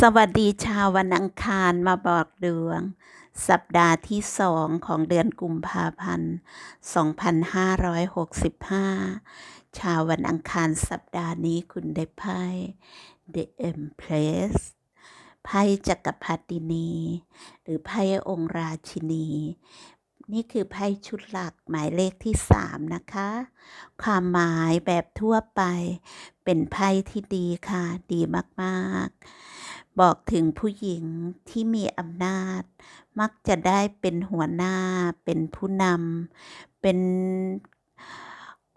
สวัสดีชาววันอังคารมาบอกดวง สัปดาห์ที่สองของเดือนกุมภาพันธ์ 2565 ชาววันอังคารสัปดาห์นี้คุณได้ไพ่ The Empress ไพ่จักรพรรดินี หรือไพ่องค์ราชินี นี่คือไพ่ชุดหลักหมายเลขที่สามนะคะ ความหมายแบบทั่วไปเป็นไพ่ที่ดีค่ะ ดีมากๆ บอกถึงผู้หญิงที่มีอำนาจ มักจะได้เป็นหัวหน้า เป็นผู้นำเป็น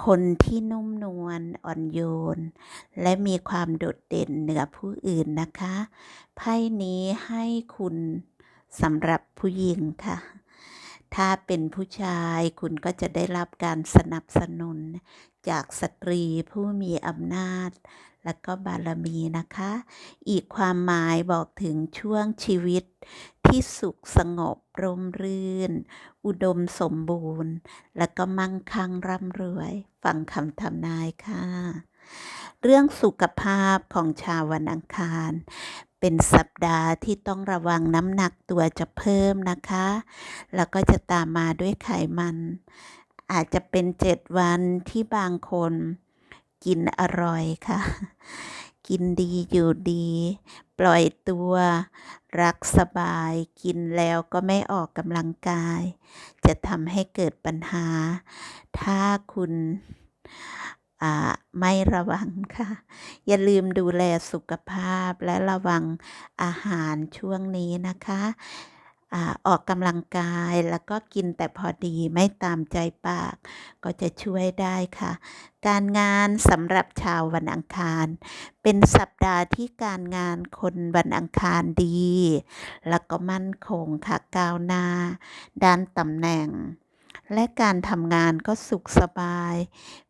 คนที่นุ่มนวลอ่อนโยน และมีความโดดเด่นเหนือผู้อื่นนะคะ ไพ่นี้ให้คุณสำหรับผู้หญิงค่ะ ถ้าเป็นผู้ชายคุณก็จะได้รับการสนับสนุน จากสตรีผู้มีอำนาจ และก็บารมีนะคะ อีกความหมายบอกถึงช่วงชีวิตที่สุขสงบร่มรื่น อุดมสมบูรณ์ และก็มั่งคั่งร่ำรวย ฟังคำทำนายค่ะ เรื่องสุขภาพของชาววันอังคาร เป็นสัปดาห์ที่ต้องระวังน้ำหนักตัวจะเพิ่มนะคะ แล้วก็จะตามมาด้วยไขมัน อาจจะเป็นเจ็ดวันที่บางคน กินอร่อยค่ะ กินดีอยู่ดี ปล่อยตัว รักสบาย กินแล้วก็ไม่ออกกำลังกาย จะทำให้เกิดปัญหา ถ้าคุณ ไม่ระวังค่ะ อย่าลืมดูแลสุขภาพและระวังอาหารช่วงนี้นะคะอออกกำลังกายแล้วก็กินแต่พอดีไม่ตามใจปาก ก็จะช่วยได้ค่ะ การงานสำหรับชาววันอังคาร เป็นสัปดาห์ที่การงานคนวันอังคารดี แล้วก็มั่นคงค่ะก้าวหน้า ด้านตำแหน่ง และการทำงานก็สุขสบาย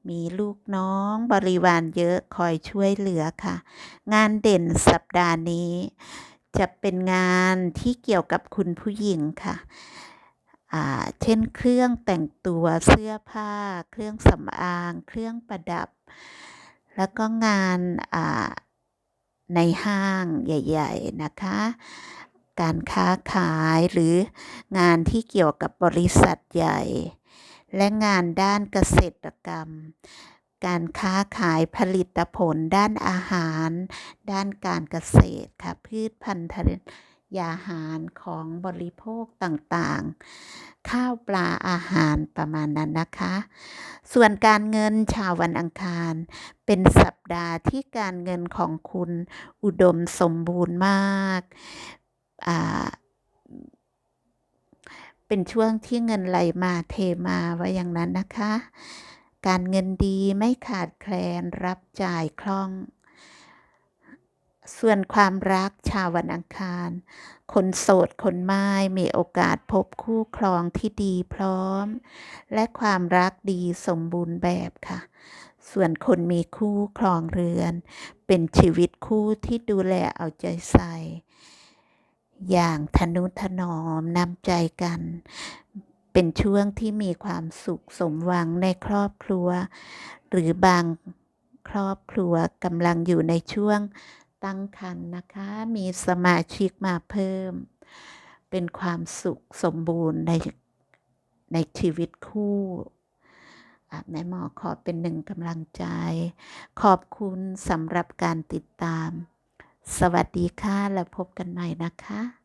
มีลูกน้องบริวารเยอะคอยช่วยเหลือค่ะ งานเด่นสัปดาห์นี้ จะเป็นงานที่เกี่ยวกับคุณผู้หญิงค่ะเช่นเครื่องแต่งตัวเสื้อผ้า เครื่องสำอาง เครื่องประดับ แล้วก็งานในห้างใหญ่ ๆ นะคะ การค้าขายหรืองานที่เกี่ยวกับบริษัทใหญ่ และงานด้านเกษตรกรรม การค้าขายผลิตผลด้านอาหาร ด้านการเกษตรค่ะพืชพันธุ์ยาหารของบริโภคต่างๆ ข้าวปลาอาหารประมาณนั้นนะคะ ส่วนการเงินชาววันอังคาร เป็นสัปดาห์ที่การเงินของคุณอุดมสมบูรณ์มาก เป็นช่วงที่เงินไหลมาเทมาไว้อย่างนั้นนะคะ การเงินดีไม่ขาดแคลนรับจ่ายคล่อง ส่วนความรักชาววันอังคาร คนโสดคนไม้มีโอกาสพบคู่ครองที่ดีพร้อม และความรักดีสมบูรณ์แบบค่ะส่วนคนมีคู่ครองเรือน เป็นชีวิตคู่ที่ดูแลเอาใจใส่ อย่างทนุถนอมนำใจกัน เป็นช่วงที่มีความสุขสมหวังในครอบครัว หรือบางครอบครัวกำลังอยู่ในช่วงตั้งครรภ์นะคะ มีสมาชิกมาเพิ่ม เป็นความสุขสมบูรณ์ในในชีวิตคู่แม่หมอขอเป็นหนึ่งกำลังใจ ขอบคุณสำหรับการติดตาม สวัสดีค่ะ แล้วพบกันใหม่นะคะ